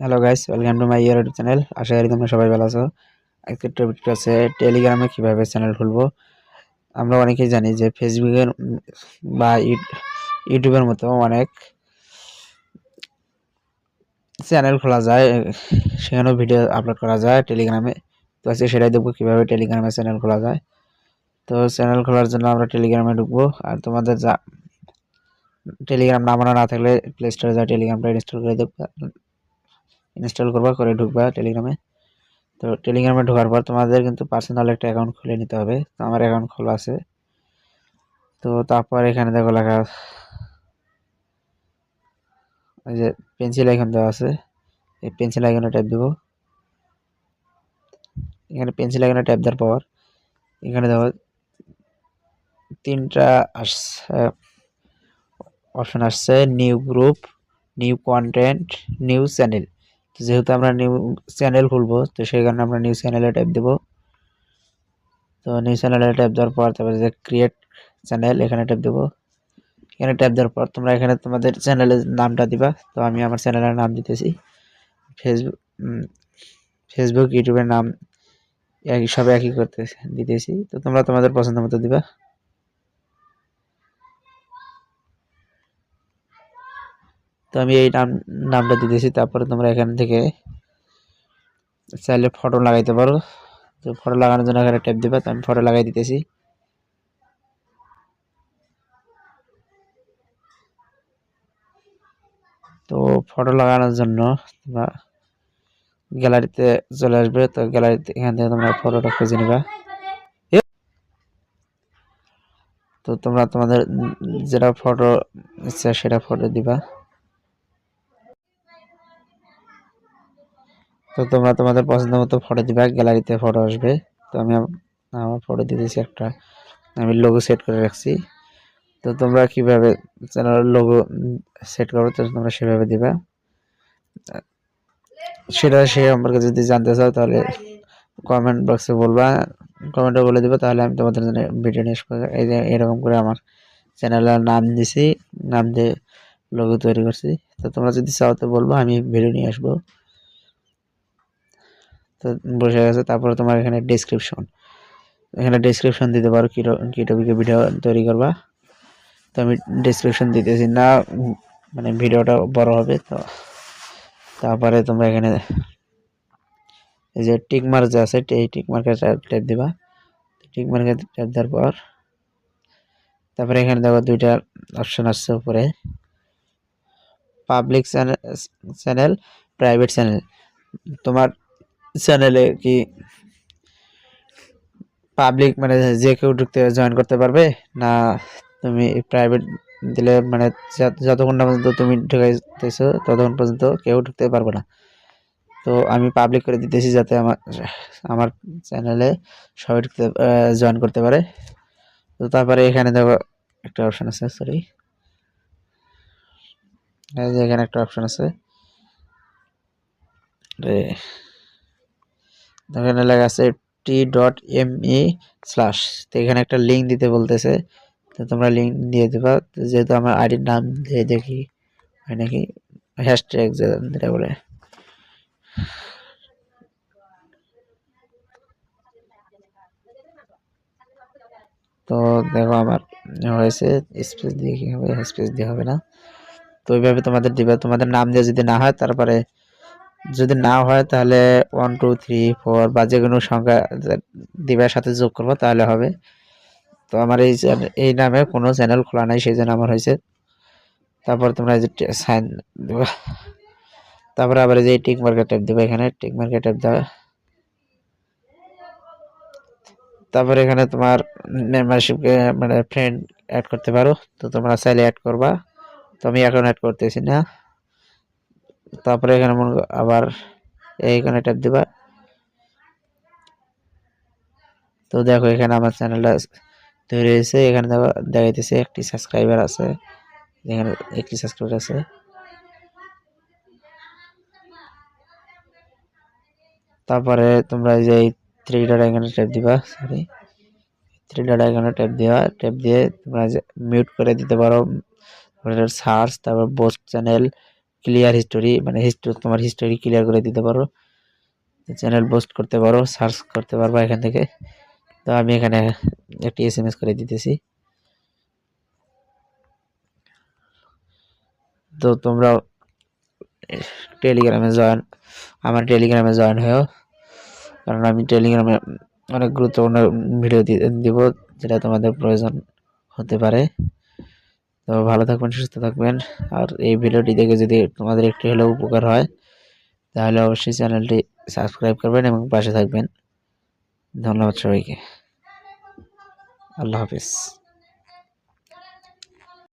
Hello guys welcome to my YouTube channel আশা করি তোমরা সবাই ভালো আছো। আজকের টপিকটা আছে টেলিগ্রামে কীভাবে চ্যানেল খুলবো। আমরা অনেকেই জানি যে ফেসবুকের বা ইউট- ইউটিউবের মতো অনেক চ্যানেল খোলা যায়। সেখানেও ভিডিও আপলোড করা যায় টেলিগ্রামে তো আজকে সেটাই দেখব কীভাবে টেলিগ্রামে চ্যানেল খোলা যায়। তো চ্যানেল খোলার জন্য আমরা টেলিগ্রামে ঢুকবো। আর তোমাদের যা টেলিগ্রাম নামানো না থাকলে প্লে স্টোরে যা টেলিগ্রামটা ইনস্টল করে দেখবা ইনস্টল করবা, করে ঢুকবা টেলিগ্রামে তো টেলিগ্রামে ঢোকার পর তোমাদের কিন্তু পার্সোনাল একটা অ্যাকাউন্ট খুলে নিতে হবে। তো আমার অ্যাকাউন্ট খোলা আছে। তো তারপর এখানে দেখো লেখা ওই যে পেন্সিল আইকন দেওয়া আছে। এই পেন্সিল আইকনে ট্যাপ দেবো। এখানে পেন্সিল আইকনে ট্যাপ দেওয়ার পর এখানে দেখো তিনটা আসছে অপশন আসছে new group new content new channel যেহেতু আমরা নিউ চ্যানেল খুলবো, তো সেই কারণে আমরা নিউ চ্যানেলে ট্যাপ দেবো। তো নিউ চ্যানেলে ট্যাপ দেওয়ার পর তারপরে যে ক্রিয়েট চ্যানেল এখানে ট্যাপ দেবো। এখানে ট্যাপ দেওয়ার পর তোমরা এখানে তোমাদের চ্যানেলের নামটা দিবা। তো আমি আমার চ্যানেলের নাম দিতেছি। ফেসবুক ফেসবুক ইউটিউবের নাম একই, সব একই করতে দিতেছি। তো তোমরা তোমাদের পছন্দ মতো দিবা। তো আমি এই নাম, নামটা দিতেছি তারপরে তোমরা এখান থেকে চাইলে ফটো লাগাইতে পারো। তো ফটো লাগানোর জন্য এখানে ট্যাপ দিবা, তো আমি ফটো লাগাই দিতেছি। তো ফটো লাগানোর জন্য তোমরা গ্যালারিতে চলে আসবে, তো গ্যালারিতে এখান থেকে তোমরা ফটোটা খুঁজে নিবা। তো তোমরা তোমাদের যেটা ফটো ইচ্ছা সেটা ফটো দিবা। তো তোমরা তোমাদের পছন্দ মতো ফটো দিবা গ্যালারিতে ফটো আসবে। তো আমি আমার ফটো দিতেছি একটা। আমি লোগো সেট করে রাখছি। তো তোমরা কীভাবে চ্যানেলের লোগো সেট করো, তো তোমরা সেভাবে দিবা। সেটা সে সম্পর্কে যদি জানতে চাও, তাহলে কমেন্ট বক্সে বলবা। কমেন্টে বলে দিবা, তাহলে আমি তোমাদের জন্য ভিডিও নিয়ে আসব। এই যে এরকম করে আমার চ্যানেলের নাম দিছি, নাম দিয়ে লোগো তৈরি করছি। তো তোমরা যদি চাও তো বলব, আমি ভিডিও নিয়ে আসব। তো বসে গেছে তারপরে তোমার এখানে ডেসক্রিপশন এখানে ডেসক্রিপশন দিতে পারো কি কি টপিকে ভিডিও তৈরি করবা। তো আমি ডেসক্রিপশন দিতেছি। না মানে ভিডিওটা বড় হবে তো। তারপরে তোমরা এখানে এই যে টিক মার্ক যে আছে, এই টিক মার্কে ট্যাপ দিবা। টিক মার্কে ট্যাপ দেওয়ার পর তারপরে এখানে দেখো দুইটা অপশন আসছে উপরে। Public channel channel private channel তোমার চ্যানেলে কি পাবলিক মানে যে কেউ ঢুকতে জয়েন করতে পারবে? না, তুমি প্রাইভেট দিলে মানে যতক্ষণ না পর্যন্ত তুমি ঢুকাইতেছো, ততক্ষণ পর্যন্ত কেউ ঢুকতে পারবে না। তো আমি পাবলিক করে দিতেছি যাতে আমার আমার চ্যানেলে সবাই ঢুকতে জয়েন করতে পারে। তো তারপরে এখানে দেখো একটা অপশান আছে সরি এখানে একটা অপশান আছে। এখানে লেখা আছে T dot M E slash তো এখানে একটা লিঙ্ক দিতে বলতেছে। তো তোমরা লিঙ্ক দিয়ে দেবা। যেহেতু আমার আইডির নাম দিয়ে দেখি, হয় নাকি? হ্যাশট্যাগ যেটা বলে। তো দেখো আমার হয়েছে স্পেস দিয়ে কি হবে? স্পেস দিয়ে হবে না। তো ওইভাবে তোমাদের দিবে। তোমাদের নাম দিয়ে যদি না হয়, তারপরে যদি না হয় তাহলে ওয়ান টু থ্রি ফোর বা যে কোনো সংখ্যা দিবার সাথে যোগ করব তাহলে হবে। তো আমার এই এই নামে কোনো চ্যানেল খোলা নাই, সেই জন্য আমার হয়েছে। তারপর তোমরা যে সাইন দেবা। তারপরে আবার এই যে টিক মার্কেট ট্যাপ দেবে এখানে টিক মার্কেট ট্যাপ দেওয়া। তারপরে এখানে তোমার মেম্বারশিপকে মানে ফ্রেন্ড অ্যাড করতে পারো। তো তোমরা চাইলে অ্যাড করবা। তো আমি এখন অ্যাড করতেছি না। তারপরে এখানে মনে আবার এইখানে ট্যাপ দিবা। তো দেখো এখানে আমার চ্যানেলটা তৈরি হয়েছে, এখানে দেখো দেখাইতেছে একটি সাবস্ক্রাইবার আছে, এখানে একটি সাবস্ক্রাইবার আছে। তারপরে তোমরা যে থ্রি ডট আইকনে ট্যাপ দিবা সরি থ্রি ডট আইকনে ট্যাপ দেওয়া ট্যাপ দিয়ে তোমরা মিউট করে দিতে পারো। সার্চ তারপর বোস্ট চ্যানেল ক্লিয়ার হিস্টোরি মানে হিস্টোরি তোমার হিস্টোরি ক্লিয়ার করে দিতে পারো। চ্যানেল পোস্ট করতে পারো সার্চ করতে পারবা এখান থেকে। তো আমি এখানে একটি এস এম এস করে দিতেছি। তো তোমরা টেলিগ্রামে জয়েন আমার টেলিগ্রামে জয়েন হয়েও, কারণ আমি টেলিগ্রামে অনেক গুরুত্বপূর্ণ ভিডিও দিব, যেটা তোমাদের প্রয়োজন হতে পারে। তো ভালো থাকবেন, সুস্থ থাকবেন। আর এই ভিডিওটি দেখে যদি তোমাদের একটু হলেও উপকার হয়, তাহলে অবশ্যই চ্যানেলটি সাবস্ক্রাইব করবেন এবং পাশে থাকবেন। ধন্যবাদ সবাইকে। আল্লাহ হাফিজ।